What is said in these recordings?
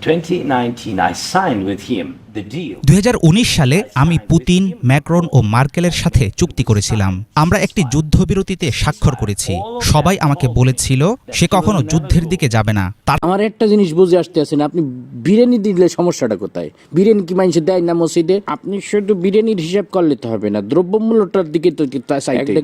2019, I signed with him 2019 সালে আমি Putin Macron ও মার্কেলের সাথে চুক্তি করেছিলাম। আমরা একটি যুদ্ধবিরতিতে স্বাক্ষর করেছি। সবাই আমাকে বলেছিল সে কখনো যুদ্ধের দিকে যাবে না। তার আমার একটা জিনিস বুঝে আসতে আছেন আপনি বিরিয়ানি দিলে সমস্যাটা কোথায়? বিরিয়ানি কি মানুষে দেয় না মসজিদে? আপনি শুধু বিরিয়ানির হিসাব করলে তো হবে না দ্রব্যমূল্যটার দিকে তো।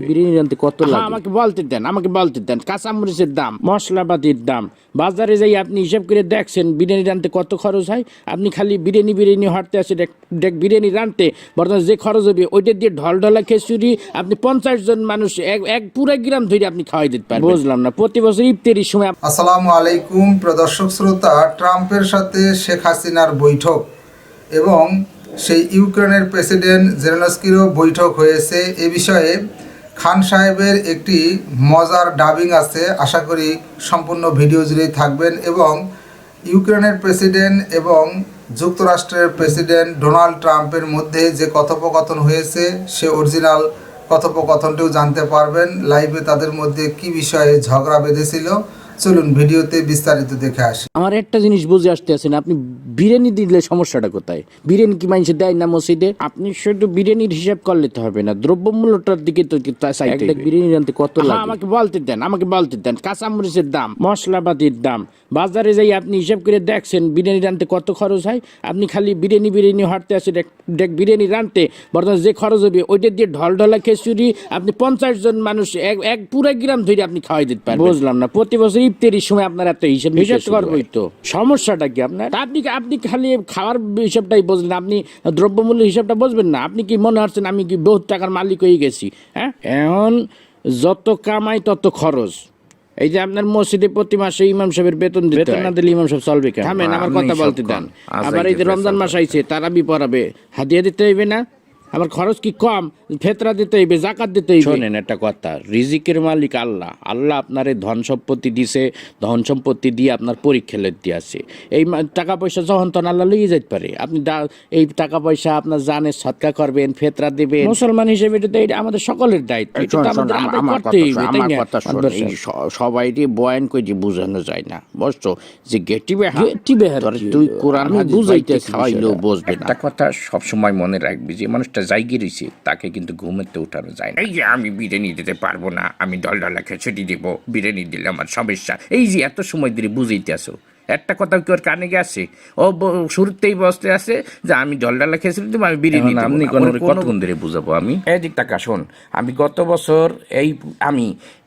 বিরিয়ানি আনতে কত লাগে? আমাকে বলতে দেন আমাকে বলতে দেন। কাঁচামরিচের দাম মশলাপাতির দাম। বাজারে যাই আপনি হিসাব করে দেখছেন বিরিয়ানি রানতে কত খরচ হয়। আপনি খালি বিরিয়ানি বিরিয়ানি হাঁটতে এক ডেক বিরিয়ানি রানতে বর্তমানে যে খরচ হবে ওইটা দিয়ে ঢল ঢলা খিচুড়ি আপনি পঞ্চাশ জন মানুষ এক এক পুরো গ্রাম ধরে আপনি খাওয়াই দিতে পারেন বুঝলাম না প্রতি বছর ইফতারির সময় আসসালামু আলাইকুম প্রদর্শক শ্রোতা ট্রাম্পের সাথে শেখ হাসিনার বৈঠক এবং সেই ইউক্রেনের প্রেসিডেন্ট জেলেনস্কিরও বৈঠক হয়েছে। এ বিষয়ে খান সাহেবের একটি মজার ডাবিং আছে আশা করি সম্পূর্ণ ভিডিও জুড়েই থাকবেন এবং ইউক্রেনের প্রেসিডেন্ট এবং যুক্তরাষ্ট্রের প্রেসিডেন্ট ডোনাল্ড ট্রাম্পের মধ্যে যে কথোপকথন হয়েছে, সে অরিজিনাল কথোপকথনটিও জানতে পারবেন। লাইভে তাদের মধ্যে কি বিষয়ে ঝগড়া বেঁধেছিল চলুন ভিডিওতে বিস্তারিত দেখে আসি। আমার একটা জিনিস বুঝে আসতে আছেন আপনি বিরিয়ানি দিলে সমস্যাটা কোথায়? বিরিয়ানি কি মানুষে দেয় না মসজিদে? আপনি শুধু বিরিয়ানির হিসাব করলে তো হবে না দ্রব্যমূল্যটার দিকে তো বিরিয়ানি আনতে কত লাগে? আমাকে বলতে দেন আমাকে বলতে দেন। কাঁচামরিচের দাম মশলাপাতির দাম বাজারে যাই আপনি হিসাব করে দেখছেন বিরিয়ানি রানতে কত খরচ হয় আপনি খালি বিরিয়ানি বিরিয়ানি হাঁটতে আসেন দেখ বিরিয়ানি রানতে বর্তমানে যে খরচ হবে ওইটা দিয়ে ঢল ঢলা খিচুড়ি আপনি পঞ্চাশ জন মানুষ এক এক পুরো গ্রাম ধরে আপনি খাওয়াই দিতে পারেন বুঝলাম না প্রতি বছর ইফতারির সময় আপনার এত হিসাব হিসাব করবোই তো সমস্যাটা কি আপনার? আপনি আপনি খালি খাওয়ার হিসাবটাই বুঝলেন আপনি দ্রব্যমূল্য হিসাবটা বুঝবেন না। আপনি কি মনে হচ্ছেন আমি কি বহুত টাকার মালিক হয়ে গেছি? হ্যাঁ? এখন যত কামাই তত খরচ। এই যে আপনার মসজিদে প্রতি মাসে ইমাম সাহেবের বেতন বেতন না দিলে ইমাম সাহেব চলবে কেন থামেন আমার কথা বলতে দেন। আবার এই যে রমজান মাস আইছে তারাবি পড়াবে। হাদিয়া দিতে হইবে না? আমার খরচ কি কম? ফেতরা দিতে হইবে জাকাত দিতে হইবে। শোনেন একটা কথা। রিজিকের মালিক আল্লাহ। আল্লাহ আপনার এই ধন সম্পত্তি দিছে ধন সম্পত্তি দিয়ে আপনার পরীক্ষা লেট দিয়ে আছে। এই টাকা পয়সা যখন তখন আল্লাহ লইয়ে যেতে পারে। আপনি এই টাকা পয়সা আপনার জানে সৎকা করবেন ফেতরা দেবেন। মুসলমান হিসেবে এটা তো এটা আমাদের সকলের দায়িত্ব। সবাইকে বয়ান করে যে বোঝানো যায় না। বুঝছ? যে গেটি বেহা তুই কোরআন বুঝাইতে খাওয়াইলেও বুঝবে না। একটা কথা সবসময় মনে রাখবি যে মানুষটা জায়গা রয়েছে তাকে কিন্তু ঘুমেতে উঠানো যায় না। এই যে আমি বিরিয়ানি দিতে পারব না আমি ডল ডলা খিচুড়ি দিব বিরিয়ানি দিলে আমার সমস্যা। এই যে এত সময় ধরে বুঝাইতে আসো একটা কথা কি ওর কানে গেছে ও শুরুতেই বসতে আছে যে আমি জল ডালা খেয়েছিলাম তুমি আমি বিরিয়ানি আপনি কোনো- কতক্ষণ ধরে বুঝাবো আমি? এদিক টাকা শোন আমি গত বছর এই আমি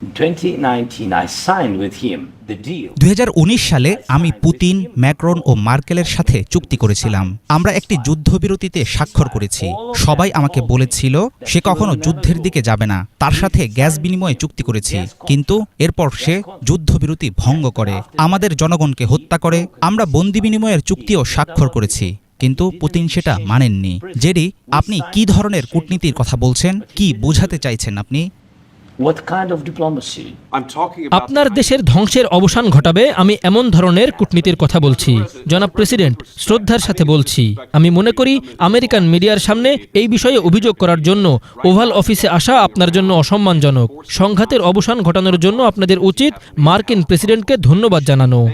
2019, I signed with him the deal. 2019 সালে আমি পুতিন ম্যাক্রন ও মার্কেলের সাথে চুক্তি করেছিলাম। আমরা একটি যুদ্ধবিরতিতে স্বাক্ষর করেছি। সবাই আমাকে বলেছিল সে কখনো যুদ্ধের দিকে যাবে না। তার সাথে গ্যাস বিনিময়ে চুক্তি করেছি। কিন্তু এরপর সে যুদ্ধবিরতি ভঙ্গ করে আমাদের জনগণকে হত্যা করে আমরা বন্দি বিনিময়ের চুক্তিও স্বাক্ষর করেছি। কিন্তু পুতিন সেটা মানেননি। জেডি আপনি কি ধরনের কূটনীতির কথা বলছেন? কি বোঝাতে চাইছেন আপনি? আপনার দেশের ধ্বংসের অবসান ঘটাবে আমি এমন ধরনের কূটনীতির কথা বলছি। জনাব প্রেসিডেন্ট শ্রদ্ধার সাথে বলছি। আমি মনে করি আমেরিকান মিডিয়ার সামনে এই বিষয়ে অভিযোগ করার জন্য ওভাল অফিসে আসা আপনার জন্য অসম্মানজনক। সংঘাতের অবসান ঘটানোর জন্য আপনাদের উচিত মার্কিন প্রেসিডেন্টকে ধন্যবাদ জানানো।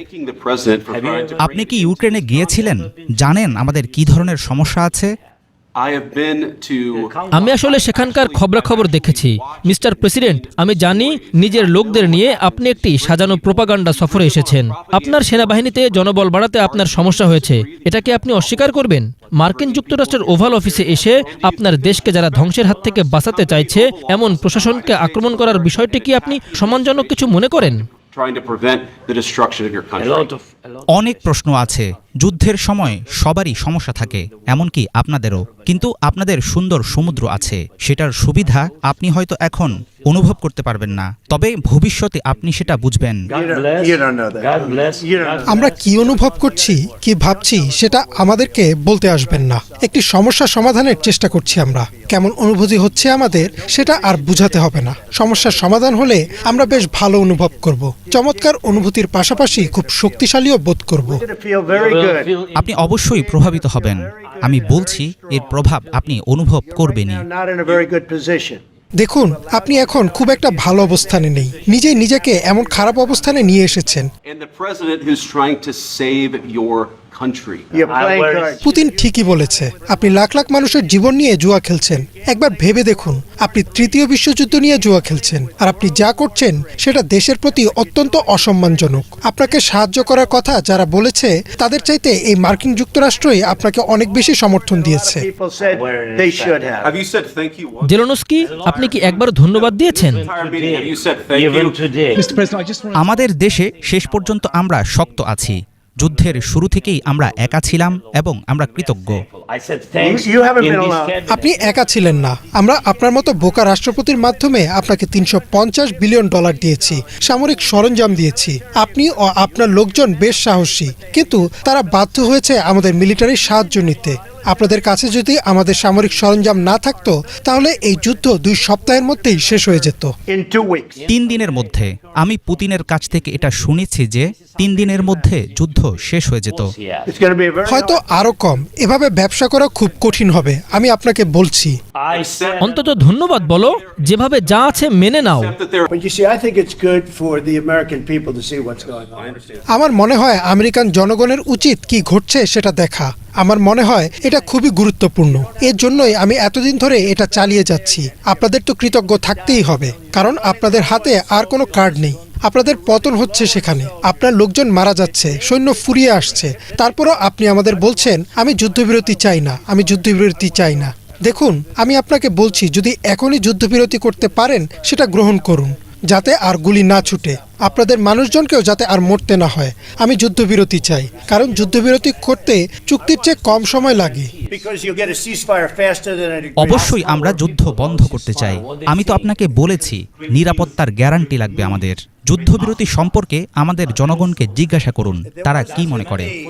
আপনি কি ইউক্রেনে গিয়েছিলেন? জানেন আমাদের কি ধরনের সমস্যা আছে? আমি আসলে সেখানকার খবরাখবর দেখেছি। মিস্টার প্রেসিডেন্ট আমি জানি নিজের লোকদের নিয়ে আপনি একটি সাজানো প্রোপাগান্ডা সফরে এসেছেন। আপনার সেনাবাহিনীতে জনবল বাড়াতে আপনার সমস্যা হয়েছে। এটা কি আপনি অস্বীকার করবেন? মার্কিন যুক্তরাষ্ট্রের ওভাল অফিসে এসে আপনার দেশকে যারা ধ্বংসের হাত থেকে বাঁচাতে চাইছে এমন প্রশাসনকে আক্রমণ করার বিষয়টি কি আপনি সম্মানজনক কিছু মনে করেন? অনেক প্রশ্ন আছে। যুদ্ধের সময় সবারই সমস্যা থাকে এমনকি আপনাদেরও। কিন্তু আপনাদের সুন্দর সমুদ্র আছে সেটার সুবিধা আপনি হয়তো এখন অনুভব করতে পারবেন না। তবে ভবিষ্যতে আপনি সেটা বুঝবেন. আমরা কি অনুভব করছি কি ভাবছি সেটা আমাদেরকে বলতে আসবেন না। একটি সমস্যা সমাধানের চেষ্টা করছি আমরা। কেমন অনুভূতি হচ্ছে আমাদের সেটা আর বুঝাতে হবে না। সমস্যার সমাধান হলে আমরা বেশ ভালো অনুভব করব। চমৎকার অনুভূতির পাশাপাশি খুব শক্তিশালীও বোধ করব। আপনি অবশ্যই প্রভাবিত হবেন। আমি বলছি এর প্রভাব আপনি অনুভব করবেনই। position. দেখুন আপনি এখন খুব একটা ভালো অবস্থানে নেই। নিজেই নিজেকে এমন খারাপ অবস্থানে নিয়ে এসেছেন। পুতিন ঠিকই বলেছে। আপনি লাখ লাখ মানুষের জীবন নিয়ে জুয়া খেলছেন। একবার ভেবে দেখুন আপনি তৃতীয় বিশ্বযুদ্ধ নিয়ে জুয়া খেলছেন আর আপনি যা করছেন সেটা দেশের প্রতি অত্যন্ত অসম্মানজনক। আপনাকে সাহায্য করার কথা যারা বলেছে তাদের চাইতে এই মার্কিন যুক্তরাষ্ট্রই আপনাকে অনেক বেশি সমর্থন দিয়েছে? জেলনস্কি আপনি কি একবার ধন্যবাদ দিয়েছেন. আমাদের দেশে শেষ পর্যন্ত আমরা শক্ত আছি। যুদ্ধের শুরু থেকেই আমরা একা ছিলাম এবং আমরা কৃতজ্ঞ. আপনি একা ছিলেন না। আমরা আপনার মতো বোকা রাষ্ট্রপতির মাধ্যমে আপনাকে তিনশো পঞ্চাশ বিলিয়ন ডলার দিয়েছি। সামরিক সরঞ্জাম দিয়েছি। আপনি ও আপনার লোকজন বেশ সাহসী। কিন্তু তারা বাধ্য হয়েছে আমাদের মিলিটারির সাহায্য নিতে। আপনাদের কাছে যদি আমাদের সামরিক সরঞ্জাম না থাকতো তাহলে এই যুদ্ধ দুই সপ্তাহের মধ্যেই শেষ হয়ে যেত. তিন দিনের মধ্যে আমি পুতিনের কাছ থেকে এটা শুনেছি যে তিন দিনের মধ্যে যুদ্ধ শেষ হয়ে যেত. হয়তো আরও কম এভাবে ব্যবসা করা খুব কঠিন হবে আমি আপনাকে বলছি অন্তত ধন্যবাদ বলো যেভাবে যা আছে মেনে নাও. আমার মনে হয় আমেরিকান জনগণের উচিত কি ঘটছে সেটা দেখা আমার মনে হয় এটা খুবই গুরুত্বপূর্ণ। এর জন্যই আমি এতদিন ধরে এটা চালিয়ে যাচ্ছি। আপনাদের তো কৃতজ্ঞ থাকতেই হবে, কারণ আপনাদের হাতে আর কোনো কার্ড নেই। আপনাদের পতন হচ্ছে সেখানে। আপনার লোকজন মারা যাচ্ছে, সৈন্য ফুরিয়ে আসছে। তারপরও আপনি আমাদের বলছেন, আমি যুদ্ধবিরতি চাই না, আমি যুদ্ধবিরতি চাই না। দেখুন, আমি আপনাকে বলছি, যদি এখনই যুদ্ধবিরতি করতে পারেন, সেটা গ্রহণ করুন। যাতে আর গুলি না ছুটে। আপনাদের মানুষজনকেও যাতে আর মরতে না হয়। আমি যুদ্ধবিরতি চাই কারণ যুদ্ধবিরতি করতে চুক্তির চেয়ে কম সময় লাগে. অবশ্যই আমরা যুদ্ধ বন্ধ করতে চাই। আমি তো আপনাকে বলেছি নিরাপত্তার গ্যারান্টি লাগবে আমাদের। যুদ্ধবিরতি সম্পর্কে আমাদের জনগণকে জিজ্ঞাসা করুন তারা কি মনে করে?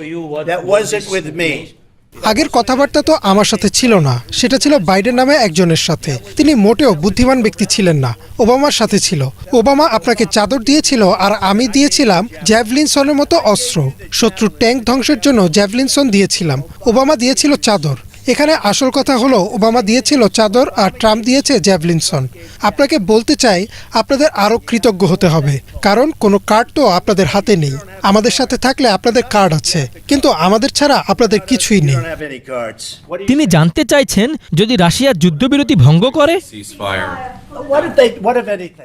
আগের কথাবার্তা তো আমার সাথে ছিল না। সেটা ছিল বাইডেন নামে একজনের সাথে। তিনি মোটেও বুদ্ধিমান ব্যক্তি ছিলেন না। ওবামার সাথে ছিল। ওবামা আপনাকে চাদর দিয়েছিল আর আমি দিয়েছিলাম জ্যাভলিনসনের মতো অস্ত্র। শত্রুর ট্যাঙ্ক ধ্বংসের জন্য জ্যাভলিনসন দিয়েছিলাম। ওবামা দিয়েছিল চাদর। এখানে আসল কথা হলো, ওবামা দিয়েছিল চাদর আর ট্রাম্প দিয়েছে জ্যাভলিনসন। আপনাকে বলতে চাই, আপনাদের আরও কৃতজ্ঞ হতে হবে। কারণ কোনো কার্ড তো আপনাদের হাতে নেই। আমাদের সাথে থাকলে আপনাদের কার্ড আছে। কিন্তু আমাদের ছাড়া আপনাদের কিছুই নেই। তিনি জানতে চাইছেন, যদি রাশিয়া যুদ্ধবিরতি ভঙ্গ করে?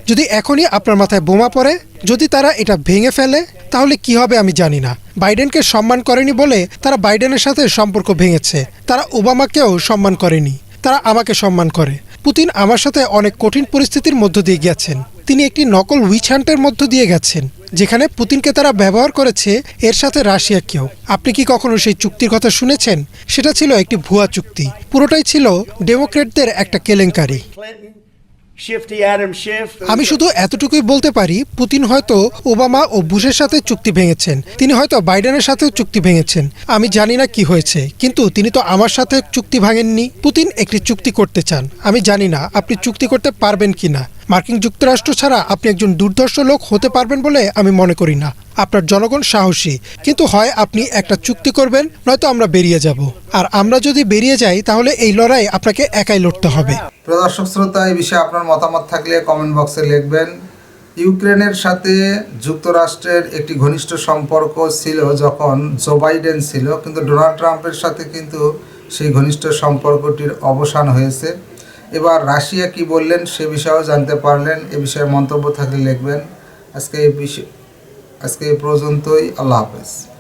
যদি এখনই আপনার মাথায় বোমা পড়ে যদি তারা এটা ভেঙে ফেলে তাহলে কি হবে আমি জানি না। বাইডেনকে সম্মান করেনি বলে তারা বাইডেনের সাথে সম্পর্ক ভেঙেছে। তারা ওবামাকেও সম্মান করেনি। তারা আমাকে সম্মান করে। পুতিন আমার সাথে অনেক কঠিন পরিস্থিতির মধ্য দিয়ে গেছেন তিনি একটি নকল উইচ হান্টের মধ্য দিয়ে গেছেন যেখানে পুতিনকে তারা ব্যবহার করেছে এর সাথে রাশিয়াকেও। আপনি কি কখনো সেই চুক্তির কথা শুনেছেন? সেটা ছিল একটি ভুয়া চুক্তি। পুরোটাই ছিল ডেমোক্রেটদের একটা কেলেঙ্কারি। আমি শুধু এতটুকুই বলতে পারি, পুতিন হয়তো ওবামা ও বুশের সাথে চুক্তি ভেঙেছেন। তিনি হয়তো বাইডেনের সাথেও চুক্তি ভেঙেছেন। আমি জানি না কি হয়েছে, কিন্তু তিনি তো আমার সাথে চুক্তি ভাঙেননি। পুতিন একটি চুক্তি করতে চান। আমি জানি না, আপনি চুক্তি করতে পারবেন কিনা। মার্কিন যুক্তরাষ্ট্র ছাড়া আপনি একজন দুর্ধর্ষ লোক হতে পারবেন বলে আমি মনে করি না। আপনার জনগণ সাহসী। কিন্তু হয় আপনি একটা চুক্তি করবেন, নয়তো আমরা বেরিয়ে যাব। আর আমরা যদি বেরিয়ে যাই, তাহলে এই লড়াই আপনাকে একাই লড়তে হবে। প্রদর্শক শ্রোতা, এই বিষয়ে আপনার মতামত থাকলে কমেন্ট বক্সে লিখবেন। ইউক্রেনের সাথে যুক্তরাষ্ট্রের একটি ঘনিষ্ঠ সম্পর্ক ছিল যখন জো বাইডেন ছিল, কিন্তু ডোনাল্ড ট্রাম্পের সাথে কিন্তু সেই ঘনিষ্ঠ সম্পর্কটির অবসান হয়েছে। এবার রাশিয়া কি বললেন সে বিষয়েও জানতে পারলেন। এ বিষয়ে মন্তব্য থাকলে লিখবেন। আজকে এই বিষয় আজকে এই পর্যন্তই। আল্লাহ হাফেজ।